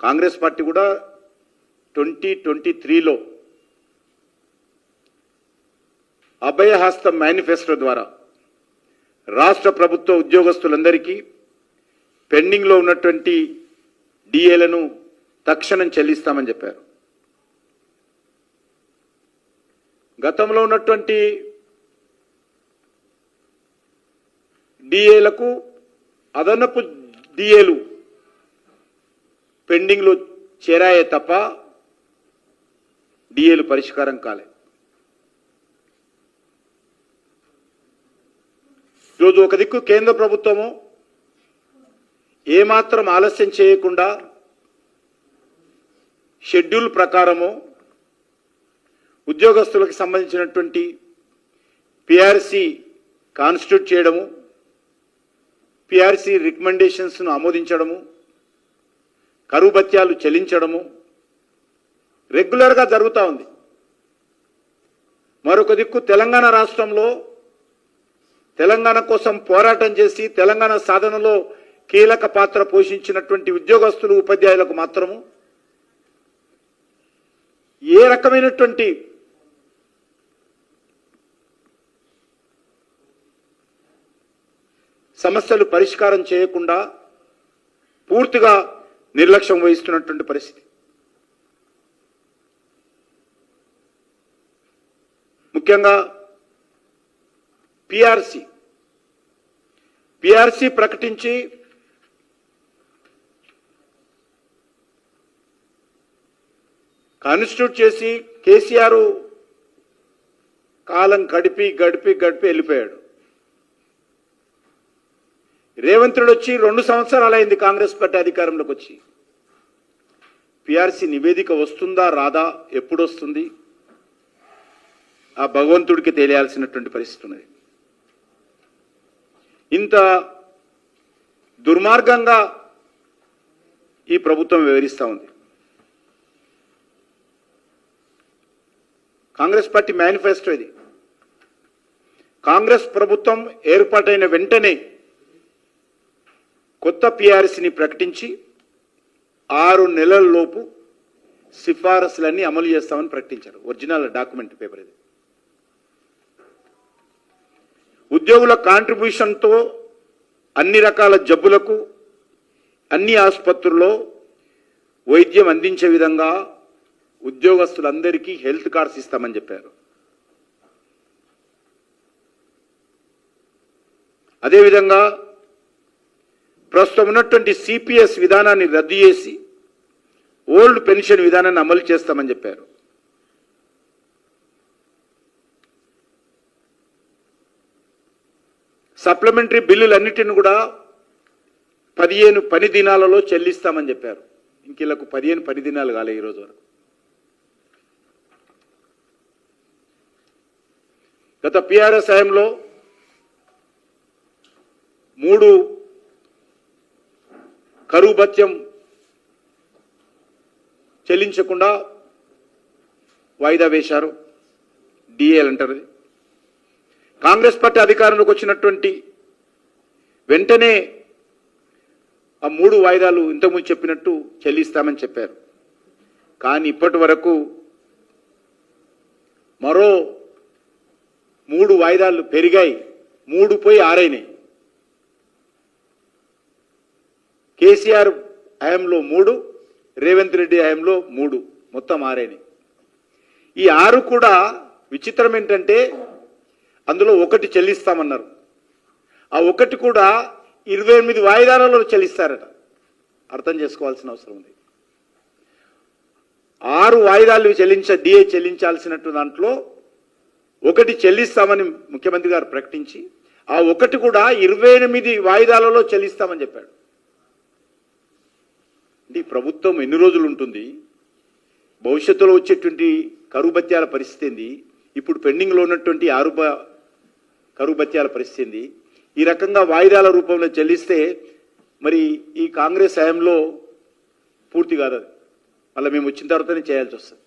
Congress party కూడా twenty twenty త్రీలో Abhayahasta manifesto ద్వారా రాష్ట్ర ప్రభుత్వ ఉద్యోగస్తులందరికీ పెండింగ్లో ఉన్నటువంటి డిఏలను తక్షణం చెల్లిస్తామని చెప్పారు. గతంలో ఉన్నటువంటి డిఏలకు అదనపు డిఏలు పెండింగ్లో చేరాయే తప్ప డిఏలు పరిష్కారం కాలే. ఈరోజు ఒక దిక్కు కేంద్ర ప్రభుత్వము ఏమాత్రం ఆలస్యం చేయకుండా షెడ్యూల్ ప్రకారము ఉద్యోగస్తులకు సంబంధించినటువంటి పిఆర్సి కాన్స్టిట్యూట్ చేయడము పిఆర్సి రికమెండేషన్స్ను ఆమోదించడము కరువు భత్యాలు చెల్లించడము రెగ్యులర్గా జరుగుతూ ఉంది. మరొక దిక్కు తెలంగాణ రాష్ట్రంలో తెలంగాణ కోసం పోరాటం చేసి తెలంగాణ సాధనలో కీలక పాత్ర పోషించినటువంటి ఉద్యోగస్తులు ఉపాధ్యాయులకు మాత్రము ఏ రకమైనటువంటి సమస్యలు పరిష్కారం చేయకుండా పూర్తిగా నిర్లక్ష్యం వహిస్తున్నటువంటి పరిస్థితి. ముఖ్యంగా పిఆర్సి పిఆర్సి ప్రకటించి కాన్స్టిట్యూట్ చేసి కేసీఆర్ కాలం గడిపి గడిపి గడిపి వెళ్ళిపోయాడు. రేవంత్ రెడ్డి వచ్చి రెండు సంవత్సరాలు అయింది కాంగ్రెస్ పార్టీ అధికారంలోకి వచ్చి. పిఆర్సీ నివేదిక వస్తుందా రాదా ఎప్పుడు వస్తుంది ఆ భగవంతుడికి తెలియాల్సినటువంటి పరిస్థితి ఉన్నది. ఇంత దుర్మార్గంగా ఈ ప్రభుత్వం వివరిస్తూ ఉంది. కాంగ్రెస్ పార్టీ మేనిఫెస్టో ఇది. కాంగ్రెస్ ప్రభుత్వం ఏర్పాటైన వెంటనే కొత్త పిఆర్సీని ప్రకటించి ఆరు నెలల్లోపు సిఫారసులన్నీ అమలు చేస్తామని ప్రకటించారు. ఒరిజినల్ డాక్యుమెంట్ పేపర్ ఇది. ఉద్యోగుల కాంట్రిబ్యూషన్తో అన్ని రకాల జబ్బులకు అన్ని ఆసుపత్రుల్లో వైద్యం అందించే విధంగా ఉద్యోగస్తులందరికీ హెల్త్ కార్డ్స్ ఇస్తామని చెప్పారు. అదేవిధంగా ప్రస్తుతం ఉన్నటువంటి సిపిఎస్ విధానాన్ని రద్దు చేసి ఓల్డ్ పెన్షన్ విధానాన్ని అమలు చేస్తామని చెప్పారు. సప్లిమెంటరీ బిల్లులన్నిటిని కూడా పదిహేను పని దినాలలో చెల్లిస్తామని చెప్పారు. ఇంకిలకు పదిహేను పని దినాలు కాలే ఈరోజు వరకు. గత పిఆర్ఎస్ హయాంలో మూడు కరువు భత్యం చెల్లించకుండా వాయిదా వేశారు. డిఏలు అంటారు అది. కాంగ్రెస్ పార్టీ అధికారంలోకి వచ్చినటువంటి వెంటనే ఆ మూడు వాయిదాలు ఇంతకుముందు చెప్పినట్టు చెల్లిస్తామని చెప్పారు. కానీ ఇప్పటి వరకు మరో మూడు వాయిదాలు పెరిగాయి. మూడు పోయి ఆరైనాయి. కేసీఆర్ హయాంలో మూడు రేవంత్ రెడ్డి హయాంలో మూడు మొత్తం ఆరేని. ఈ ఆరు కూడా విచిత్రం ఏంటంటే అందులో ఒకటి చెల్లిస్తామన్నారు. ఆ ఒకటి కూడా ఇరవై ఎనిమిది వాయిదాలలో చెల్లిస్తారట. అర్థం చేసుకోవాల్సిన అవసరం ఉంది. ఆరు వాయిదాలు చెల్లించ డిఏ చెల్లించాల్సినట్టు దాంట్లో ఒకటి చెల్లిస్తామని ముఖ్యమంత్రి గారు ప్రకటించి ఆ ఒకటి కూడా ఇరవై ఎనిమిది వాయిదాలలో చెల్లిస్తామని చెప్పాడు. ఈ ప్రభుత్వం ఎన్ని రోజులు ఉంటుంది? భవిష్యత్తులో వచ్చేటువంటి కరువు బత్యాల పరిస్థితి ఏంది? ఇప్పుడు పెండింగ్లో ఉన్నటువంటి ఆరు కరువు బత్యాల పరిస్థితి ఏంది? ఈ రకంగా వాయిదాల రూపంలో చెల్లిస్తే మరి ఈ కాంగ్రెస్ హయాంలో పూర్తి కాదు మళ్ళీ మేము వచ్చిన తర్వాతనే చేయాల్సి వస్తుంది.